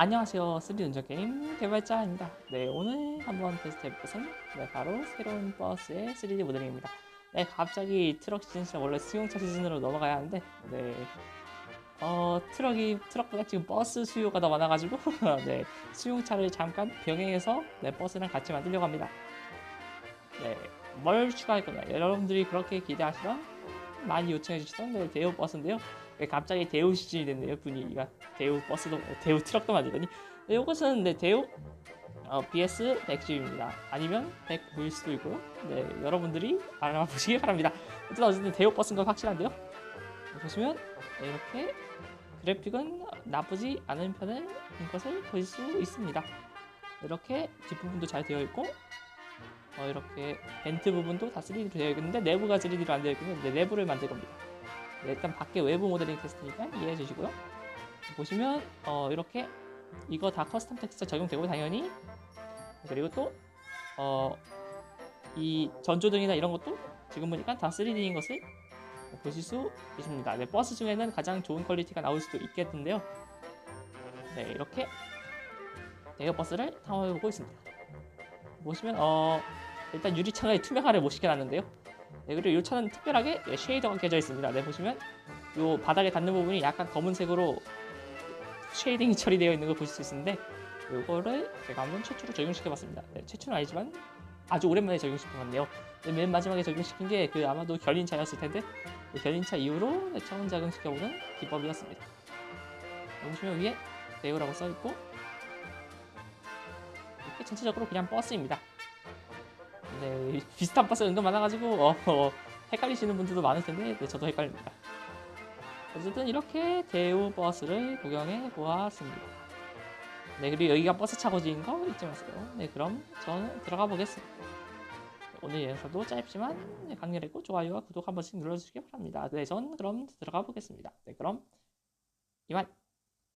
안녕하세요. 3D 운전 게임 개발자입니다. 네, 오늘 한번 테스트해볼 것은 네, 바로 새로운 버스의 3D 모델링입니다. 네, 갑자기 트럭 시즌 원래 승용차 시즌으로 넘어가야 하는데, 네, 어, 트럭이, 트럭보다 지금 버스 수요가 더 많아가지고, 네, 수용차를 잠깐 병행해서, 네, 버스랑 같이 만들려고 합니다. 네, 뭘 추가할 거냐. 여러분들이 그렇게 기대하시던, 많이 요청해 주시던, 네, 대우 버스인데요. 네, 갑자기 대우 시즌이 됐네요, 분위기가. 대우 버스도, 어, 대우 트럭도 만들더니. 네, 이것은, 네, 대우, 어, BS 110입니다. 아니면 109일 수도 있고요. 네, 여러분들이 알아보시기 바랍니다. 어쨌든, 어쨌든 대우 버스인 건 확실한데요. 네, 보시면, 네, 이렇게 그래픽은 나쁘지 않은 편인 것을 볼수 있습니다. 이렇게 뒷부분도 잘 되어 있고, 어, 이렇게 벤트 부분도 다 3D로 되어 있는데 내부가 3D로 안 되어 때문에 내부를 만들 겁니다. 네, 일단 밖에 외부 모델링 테스트니까 이해해 주시고요. 보시면 어, 이렇게 이거 다 커스텀 텍스처 적용되고 당연히 그리고 또 어, 이 전조등이나 이런 것도 지금 보니까 다 3D인 것을 보실 수 있습니다. 네, 버스 중에는 가장 좋은 퀄리티가 나올 수도 있겠는데요. 네, 이렇게 대여 버스를 탐험해보고 있습니다. 보시면 어, 일단 유리창을 투명화를 못 시켜놨는데요. 네, 그리고 이 차는 특별하게 네, 쉐이더가 껴져 있습니다. 네, 보시면 이 바닥에 닿는 부분이 약간 검은색으로 쉐이딩이 처리되어 있는 걸 보실 수 있는데 이거를 제가 한번 최초로 적용시켜봤습니다. 네, 최초는 아니지만 아주 오랜만에 적용시켜봤네요. 네, 맨 마지막에 적용시킨 게 그 아마도 견인차였을 텐데 그 견인차 이후로 네, 처음 적용시켜보는 기법이었습니다. 네, 보시면 위에 대우라고 써있고 이렇게 전체적으로 그냥 버스입니다. 네, 비슷한 버스 은근 많아가지고 어, 어, 헷갈리시는 분들도 많을 텐데 네, 저도 헷갈립니다. 어쨌든 이렇게 대우 버스를 구경해 보았습니다. 네, 그리고 여기가 버스 차고지인 거 잊지 마세요. 네, 그럼 저는 들어가 보겠습니다. 오늘 영상도 짧지만 네, 강렬했고 좋아요와 구독 한 번씩 눌러주시기 바랍니다. 네, 전 그럼 들어가 보겠습니다. 네, 그럼 이만.